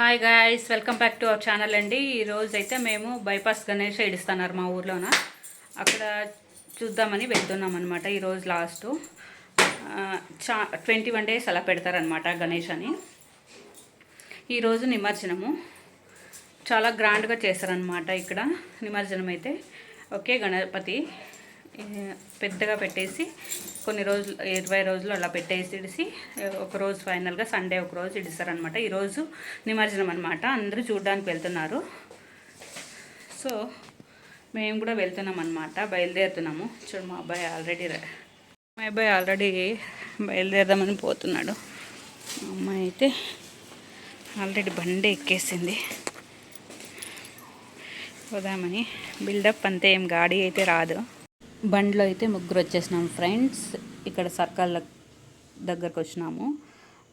Hi guys welcome back to our channel అండి. ఈరోజు అయితే మేము బైపాస్ గణేష్ ఇడుస్తున్నారు మా ఊర్లోన. అక్కడ చూద్దామని వెళ్తున్నాం అనమాట ఈరోజు లాస్ట్ చా ట్వంటీ వన్ డేస్ అలా పెడతారనమాట గణేష్ అని. ఈరోజు నిమజ్జనము. చాలా గ్రాండ్గా చేస్తారనమాట ఇక్కడ నిమజ్జనం అయితే ఓకే గణపతి. పెద్దగా పెట్టేసి కొన్ని రోజులు ఇరవై రోజులు అలా పెట్టేసి ఇడిసి ఒక రోజు ఫైనల్గా సండే ఒక రోజు ఇడిస్తారనమాట ఈరోజు నిమజ్జనం అనమాట అందరూ చూడడానికి వెళ్తున్నారు. సో మేము కూడా వెళ్తున్నాం అనమాట బయలుదేరుతున్నాము. చూడు మా అబ్బాయి ఆల్రెడీ మా అబ్బాయి ఆల్రెడీ బయలుదేరదామని పోతున్నాడు. మా అమ్మాయి అయితే ఆల్రెడీ బండి ఎక్కేసింది. పోదామని. బిల్డప్ అంతే ఏం గాడి అయితే రాదు. బండ్లో అయితే ముగ్గురు వచ్చేసినాం ఫ్రెండ్స్. ఇక్కడ సర్కల్ దగ్గరకు వచ్చినాము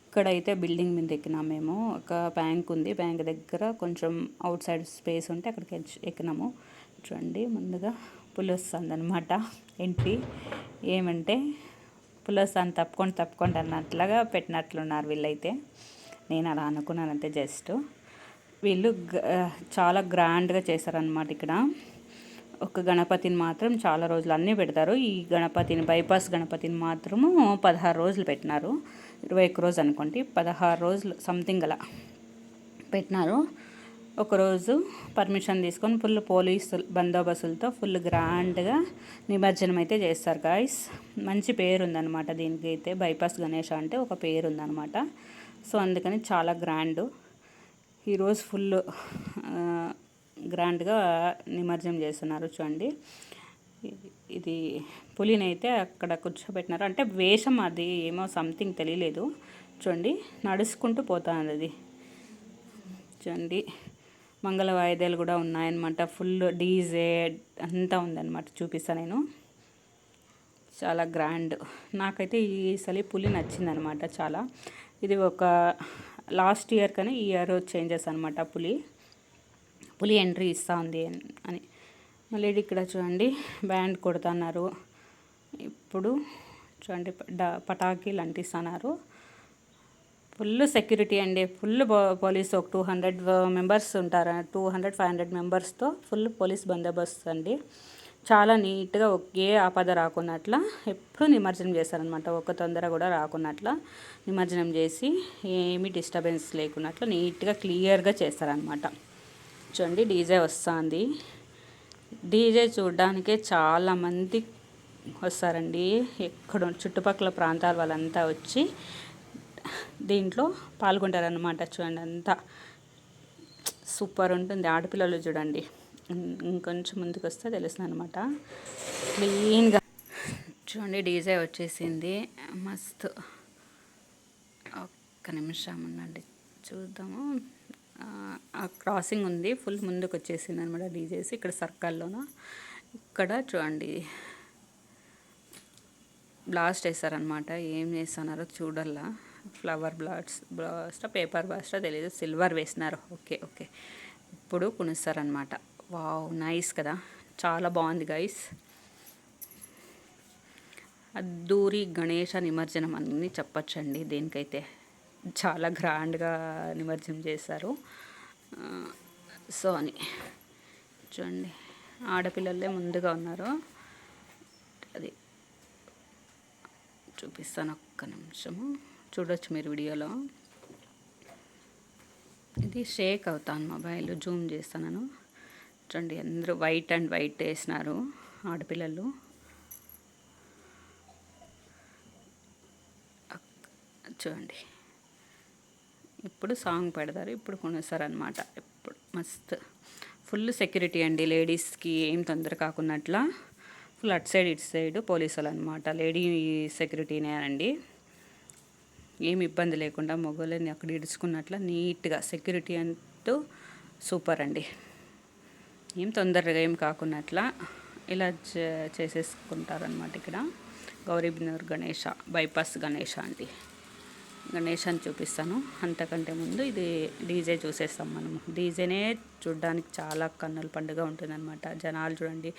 ఇక్కడ అయితే బిల్డింగ్ మీద ఎక్కినాం మేము. ఒక బ్యాంక్ ఉంది. బ్యాంక్ దగ్గర కొంచెం అవుట్ సైడ్ స్పేస్ ఉంటే అక్కడికి ఎక్కినాము. చూడండి ముందుగా పులొస్తుంది అనమాట ఎంట్రీ ఏమంటే పులొస్తాను తప్పుకోండి తప్పుకోండి అన్నట్లుగా పెట్టినట్లున్నారు వీళ్ళైతే. నేను అలా అనుకున్నానంటే జస్ట్. వీళ్ళు చాలా గ్రాండ్గా చేశారనమాట ఇక్కడ. ఒక గణపతిని మాత్రం చాలా రోజులు అన్నీ పెడతారు. ఈ గణపతిని బైపాస్ గణపతిని మాత్రము పదహారు రోజులు పెట్టినారు. ఇరవై ఒక్క రోజు అనుకోండి పదహారు రోజులు సంథింగ్ అలా పెట్టినారు. ఒకరోజు పర్మిషన్ తీసుకొని ఫుల్ పోలీసు బందోబస్తులతో ఫుల్ గ్రాండ్గా నిమజ్జనం అయితే చేస్తారు గాయస్ మంచి పేరు ఉందన్నమాట దీనికి అయితే బైపాస్ గణేష్ అంటే ఒక పేరు ఉందన్నమాట. సో అందుకని చాలా గ్రాండ్ ఈరోజు ఫుల్ గ్రాండ్గా నిమజ్జనం చేస్తున్నారు చూడండి. ఇది- ఇది పులిని అయితే అక్కడ కూర్చోబెట్టినారు. అంటే వేషం అది ఏమో సంథింగ్ తెలియలేదు. చూడండి నడుచుకుంటూ పోతుంది అది. చూడండి మంగళ వాయిద్యాలు కూడా ఉన్నాయన్నమాట. ఫుల్ డీజే అంతా ఉందన్నమాట చూపిస్తాను నేను. చాలా గ్రాండ్. నాకైతే ఈసారి పులి నచ్చిందనమాట చాలా. ఇది ఒక లాస్ట్ ఇయర్ కానీ ఈ ఇయర్ చేంజెస్ అనమాట పులి. పులి ఎంట్రీ ఇస్తూ ఉంది అని. మళ్ళీ ఇక్కడ చూడండి బ్యాండ్ కొడుతున్నారు. ఇప్పుడు చూడండి డ- పటాకీలు అంటిస్తున్నారు ఫుల్ సెక్యూరిటీ అండి. ఫుల్ పోలీస్ ఒక టూ హండ్రెడ్ మెంబర్స్ ఉంటారు. టూ హండ్రెడ్ ఫైవ్ హండ్రెడ్ మెంబర్స్తో ఫుల్ పోలీస్ బందోబస్తు అండి. చాలా నీట్గా ఒకే ఆపద రాకున్నట్ల ఎప్పుడు నిమజ్జనం చేస్తారనమాట ఒక తొందర కూడా రాకున్నట్ల నిమజ్జనం చేసి ఏమీ డిస్టర్బెన్స్ లేకున్నట్లు నీట్గా క్లియర్గా చేస్తారనమాట కూర్చోండి డీజే వస్తుంది. డీజే చూడడానికే చాలామంది వస్తారండి. ఎక్కడ చుట్టుపక్కల ప్రాంతాల వాళ్ళంతా వచ్చి దీంట్లో పాల్గొంటారనమాట చూడండి అంతా. సూపర్ ఉంటుంది ఆడపిల్లలు చూడండి. ఇంకొంచెం ముందుకు వస్తే తెలుస్తుంది అనమాట క్లీన్గా చూడండి డీజే వచ్చేసింది. మస్తు. ఒక్క నిమిషం ఉందండి చూద్దాము. క్రాసింగ్ ఉంది. ఫుల్ ముందుకు వచ్చేసింది అనమాట డీజేసి ఇక్కడ సర్కల్లోన ఇక్కడ చూడండి. బ్లాస్ట్ వేస్తారనమాట ఏం చేస్తున్నారో చూడాలా flower blast blast paper blast తెలియదు సిల్వర్ వేసినారు. Okay okay. ఇప్పుడు కునిస్తారనమాట. వావ్ నైస్ కదా. చాలా బాగుంది గైస్ అద్దూరి గణేష నిమజ్జనం అని చెప్పచ్చండి దేనికైతే. చాలా గ్రాండ్గా నిమజ్జనం చేశారు. సో అని. చూడండి ఆడపిల్లలే ముందుగా ఉన్నారు. అది చూపిస్తాను ఒక్క నిమిషము. చూడొచ్చు మీరు వీడియోలో. ఇది షేక్ అవుతాను మొబైల్ జూమ్ చేస్తాను చూడండి అందరూ వైట్ అండ్ వైట్ వేసినారు ఆడపిల్లలు. చూడండి. ఇప్పుడు సాంగ్ పెడతారు ఇప్పుడు కొనేస్తారనమాట ఇప్పుడు మస్త్. ఫుల్ సెక్యూరిటీ అండి లేడీస్కి ఏం తొందర కాకున్నట్లా. ఫుల్ అటు సైడ్ ఇటు సైడ్ పోలీసులు అనమాట లేడీ సెక్యూరిటీనే అండి. ఏమి ఇబ్బంది లేకుండా మొగోళ్ళని అక్కడ ఇడుచుకున్నట్ల నీట్గా సెక్యూరిటీ అంటూ సూపర్ అండి. ఏం తొందరగా ఏం కాకున్నట్లా ఇలా చే- చేసేసుకుంటారనమాట ఇక్కడ. గౌరీబినూర్ గణేష బైపాస్ గణేష అండి. గణేశాన్ని చూపిస్తాను. అంతకంటే ముందు ఇది డీజే చూసేస్తాం మనము డీజేనే చూడడానికి చాలా కన్నుల పండుగ ఉంటుందన్నమాట. జనాలు చూడండి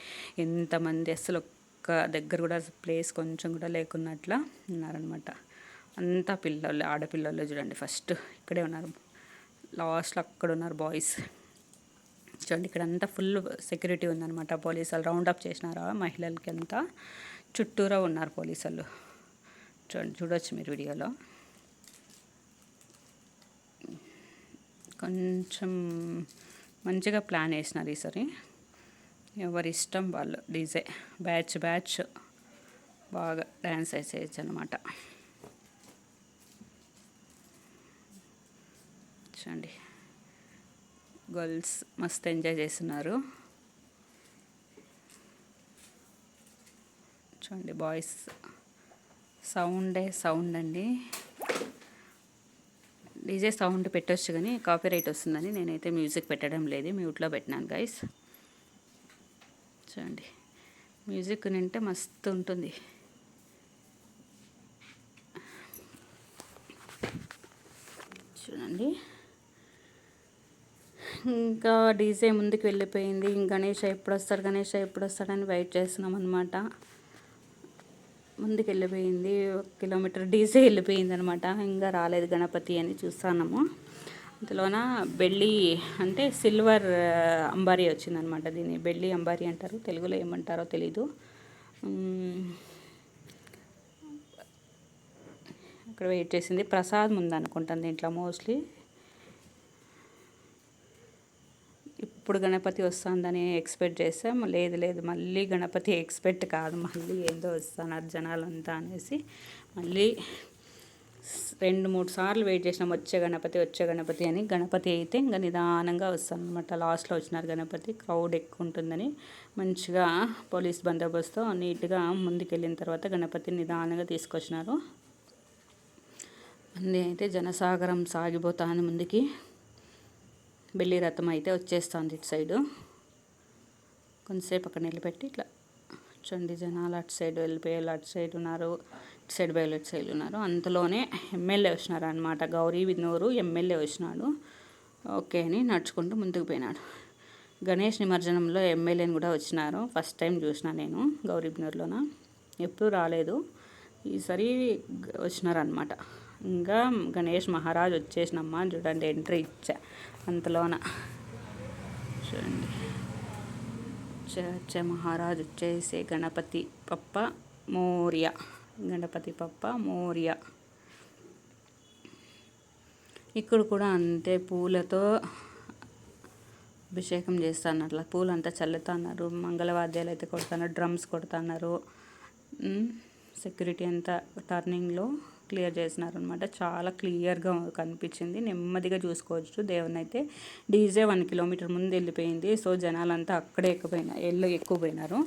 ఎంతమంది అసలు ఒక్క దగ్గర కూడా ప్లేస్ కొంచెం కూడా లేకున్నట్ల ఉన్నారనమాట అంతా పిల్లలు ఆడపిల్లలు చూడండి ఫస్ట్ ఇక్కడే ఉన్నారు. లాస్ట్లో అక్కడ ఉన్నారు బాయ్స్. చూడండి ఇక్కడ అంతా ఫుల్ సెక్యూరిటీ ఉందన్నమాట. పోలీసు వాళ్ళు రౌండ్ అప్ చేసినారు మహిళలకి అంతా? చుట్టూరా ఉన్నారు పోలీసు వాళ్ళు చూడండి చూడొచ్చు మీరు వీడియోలో. కొంచెం మంచిగా ప్లాన్ వేసినారు ఈసారి. ఎవరి ఇష్టం వాళ్ళు డీజే బ్యాచ్ బ్యాచ్ బాగా డ్యాన్స్ వేసేయచ్చు అనమాట చూడండి. గర్ల్స్ మస్తు ఎంజాయ్ చేస్తున్నారు. చూడండి బాయ్స్ సౌండే సౌండ్ అండి. డీజే సౌండ్ పెట్టొచ్చు కానీ కాపీ రైట్ వస్తుందని నేనైతే మ్యూజిక్ పెట్టడం లేదు మ్యూట్లో పెట్టినాను గైస్ చూడండి మ్యూజిక్ వింటే మస్తు ఉంటుంది. చూడండి. ఇంకా డీజే ముందుకు వెళ్ళిపోయింది గణేష్ ఎప్పుడు వస్తాడు గణేష్ ఎప్పుడు వస్తాడని వెయిట్ చేస్తున్నాం అనమాట ముందుకు వెళ్ళిపోయింది ఒక కిలోమీటర్ డీజే వెళ్ళిపోయింది అనమాట ఇంకా రాలేదు గణపతి అని చూస్తున్నాము. అందులోన బెళ్ళి అంటే సిల్వర్ అంబారీ వచ్చిందనమాట దీన్ని. బెళ్ళి అంబారీ అంటారు. తెలుగులో ఏమంటారో తెలీదు. అక్కడ వెయిట్ చేసింది. ప్రసాదం ఉందనుకుంటాను దీంట్లో మోస్ట్లీ. ఎప్పుడు గణపతి వస్తుందని ఎక్స్పెక్ట్ చేసాం. లేదు లేదు మళ్ళీ గణపతి ఎక్స్పెక్ట్ కాదు. మళ్ళీ ఏందో వస్తున్నారు జనాలంతా అనేసి మళ్ళీ రెండు మూడు సార్లు వెయిట్ చేసినాం. వచ్చే గణపతి వచ్చే గణపతి అని. గణపతి అయితే ఇంకా నిదానంగా వస్తాను అనమాట లాస్ట్లో వచ్చినారు గణపతి. క్రౌడ్ ఎక్కువ ఉంటుందని మంచిగా పోలీస్ బందోబస్తు నీట్గా ముందుకెళ్ళిన తర్వాత గణపతి నిదానంగా తీసుకొచ్చినారు. అన్నీ అయితే జనసాగరం సాగిపోతాను ముందుకి. బెల్లి రథం అయితే వచ్చేస్తుంది ఇటు సైడు. కొంతసేపు అక్కడ నిలబెట్టి ఇట్లా చూడండి జనాలు. అటు సైడ్ వెళ్ళిపోయారు అటు సైడ్ ఉన్నారు. ఇటు సైడ్ బయలు ఇటు సైడ్ ఉన్నారు. అంతలోనే ఎమ్మెల్యే వచ్చినారు అనమాట గౌరీ వినోరు ఎమ్మెల్యే వచ్చినాడు. ఓకే అని నడుచుకుంటూ ముందుకు పోయినాడు. గణేష్ నిమజ్జనంలో ఎమ్మెల్యేని కూడా వచ్చినారు. ఫస్ట్ టైం చూసిన నేను గౌరీ ఎప్పుడు రాలేదు. ఈసారి వచ్చినారనమాట ఇంకా గణేష్ మహారాజ్ వచ్చేసినమ్మా చూడండి ఎంట్రీ ఇచ్చా. అంతలోన. చూడండి. చ మహారాజ్ వచ్చేసి గణపతి పప్ప మౌర్య. గణపతి పప్ప మౌర్య. ఇక్కడ కూడా అంతే పూలతో అభిషేకం చేస్తాను అట్లా పూలంతా చల్లుతున్నారు మంగళవాద్యాలు అయితే కొడుతున్నారు డ్రమ్స్ కొడుతున్నారు. సెక్యూరిటీ అంతా టర్నింగ్లో క్లియర్ చేసినారనమాట. చాలా క్లియర్గా కనిపించింది. నెమ్మదిగా చూసుకోవచ్చు. దేవుని అయితే డీజే వన్ కిలోమీటర్ ముందు వెళ్ళిపోయింది. సో జనాలంతా అక్కడే ఎక్కువైనా ఎల్లు ఎక్కువ పోయినారు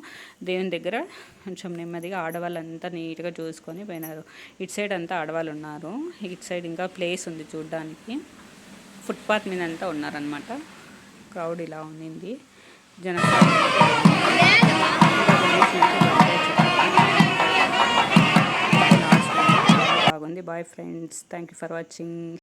దేవుని దగ్గర కొంచెం నెమ్మదిగా ఆడవాళ్ళంతా నీట్గా చూసుకొని పోయినారు. ఇటు సైడ్ అంతా ఆడవాళ్ళు ఉన్నారు ఇటు సైడ్ ఇంకా ప్లేస్ ఉంది చూడడానికి. ఫుట్పాత్ మీద అంతా ఉన్నారనమాట. క్రౌడ్ ఇలా ఉంది జనసాగరం ఉంది. Bye friends thank you for watching